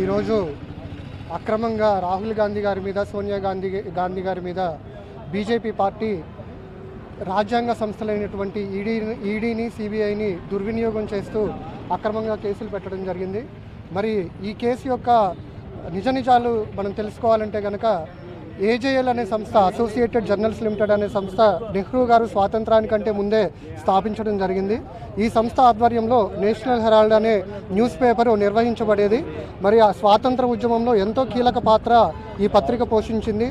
ఈరోజు అక్రమంగా రాహుల్ గాంధీ గారి మీద సోనియా గాంధీ గాంధీ గారి మీద బీజేపీ పార్టీ రాజ్యాంగ సంస్థలైనటువంటి ఈడీ ఈడీని సిబిఐని దుర్వినియోగం చేస్తూ అక్రమంగా కేసులు పెట్టడం జరిగింది. మరి ఈ కేసు యొక్క నిజ నిజాలు మనం తెలుసుకోవాలంటే కనుక ఏజేఎల్ అనే సంస్థ అసోసియేటెడ్ జర్నల్స్ లిమిటెడ్ అనే సంస్థ నెహ్రూ గారు స్వాతంత్రానికంటే ముందే స్థాపించడం జరిగింది. ఈ సంస్థ ఆధ్వర్యంలో నేషనల్ హెరాల్డ్ అనే న్యూస్ పేపర్ నిర్వహించబడేది. మరి ఆ స్వాతంత్ర ఉద్యమంలో ఎంతో కీలక పాత్ర ఈ పత్రిక పోషించింది.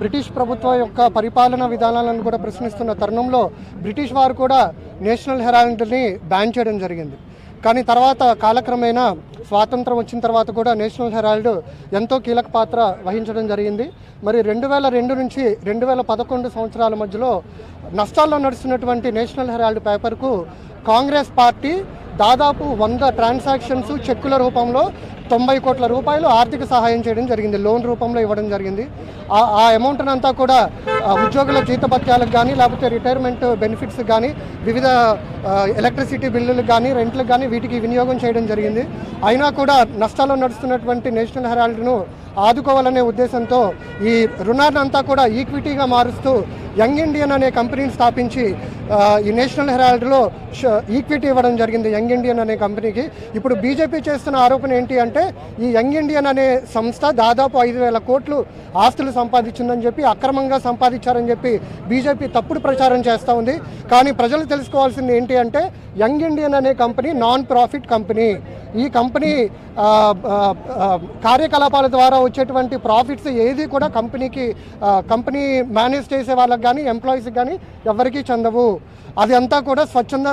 బ్రిటిష్ ప్రభుత్వం యొక్క పరిపాలనా విధానాలను కూడా ప్రశ్నిస్తున్న తరుణంలో బ్రిటిష్ వారు కూడా నేషనల్ హెరాల్డ్ని బ్యాన్ చేయడం జరిగింది. కానీ తర్వాత కాలక్రమేణా స్వాతంత్రం వచ్చిన తర్వాత కూడా నేషనల్ హెరాల్డ్ ఎంతో కీలక పాత్ర వహించడం జరిగింది. మరి రెండు వేల రెండు నుంచి రెండు వేల పదకొండు సంవత్సరాల మధ్యలో నష్టాల్లో నడుస్తున్నటువంటి నేషనల్ హెరాల్డ్ పేపర్కు కాంగ్రెస్ పార్టీ దాదాపు వంద ట్రాన్సాక్షన్స్ చెక్కుల రూపంలో తొంభై కోట్ల రూపాయలు ఆర్థిక సహాయం చేయడం జరిగింది లోన్ రూపంలో ఇవ్వడం జరిగింది. ఆ ఆ అంతా కూడా ఉద్యోగుల జీతభత్యాలకు కానీ లేకపోతే రిటైర్మెంట్ బెనిఫిట్స్ కానీ వివిధ ఎలక్ట్రిసిటీ బిల్లులకు కానీ రెంట్లకు కానీ వీటికి వినియోగం చేయడం జరిగింది. అయినా కూడా నష్టాల్లో నడుస్తున్నటువంటి నేషనల్ హెరాల్డ్ను ఆదుకోవాలనే ఉద్దేశంతో ఈ రుణాన్ని అంతా కూడా ఈక్విటీగా మారుస్తూ యంగ్ ఇండియన్ అనే కంపెనీని స్థాపించి ఈ నేషనల్ హెరాల్డ్లో ఈక్విటీ ఇవ్వడం జరిగింది యంగ్ ఇండియన్ అనే కంపెనీకి. ఇప్పుడు బీజేపీ చేస్తున్న ఆరోపణ ఏంటి అంటే ఈ యంగ్ ఇండియన్ అనే సంస్థ దాదాపు ఐదు వేల కోట్లు ఆస్తులు సంపాదించిందని చెప్పి అక్రమంగా సంపాదించారని చెప్పి బీజేపీ తప్పుడు ప్రచారం చేస్తూ ఉంది. కానీ ప్రజలు తెలుసుకోవాల్సింది ఏంటి అంటే యంగ్ ఇండియన్ అనే కంపెనీ నాన్ ప్రాఫిట్ కంపెనీ. ఈ కంపెనీ కార్యకలాపాల ద్వారా వచ్చేటువంటి ప్రాఫిట్స్ ఏది కూడా కంపెనీకి కంపెనీ మేనేజ్ చేసే వాళ్ళకి కానీ ఎంప్లాయీస్కి కానీ ఎవరికీ చెందవు. అది అంతా కూడా స్వచ్ఛంద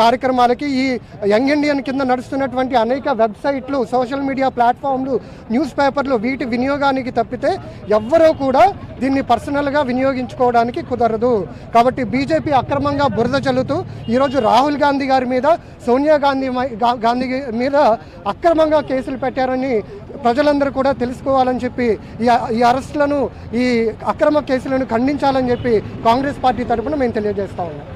కార్యక్రమాలకి ఈ యంగ్ ఇండియన్ కింద నడుస్తున్నటువంటి అనేక వెబ్సైట్లు సోషల్ మీడియా ప్లాట్ఫామ్లు న్యూస్ పేపర్లు వీటి వినియోగానికి తప్పితే ఎవ్వరూ కూడా దీన్ని పర్సనల్గా వినియోగించుకోవడానికి కుదరదు. కాబట్టి బీజేపీ అక్రమంగా బురద చల్లుతూ ఈరోజు రాహుల్ గాంధీ గారి మీద సోనియా గాంధీ గాంధీ మీద అక్రమంగా కేసులు పెట్టారని ప్రజలందరూ కూడా తెలుసుకోవాలని చెప్పి ఈ అరెస్టులను ఈ అక్రమ కేసులను ఖండించాలని చెప్పి చెప్పి కాంగ్రెస్ పార్టీ తరఫున మేము తెలియజేస్తా ఉన్నాం.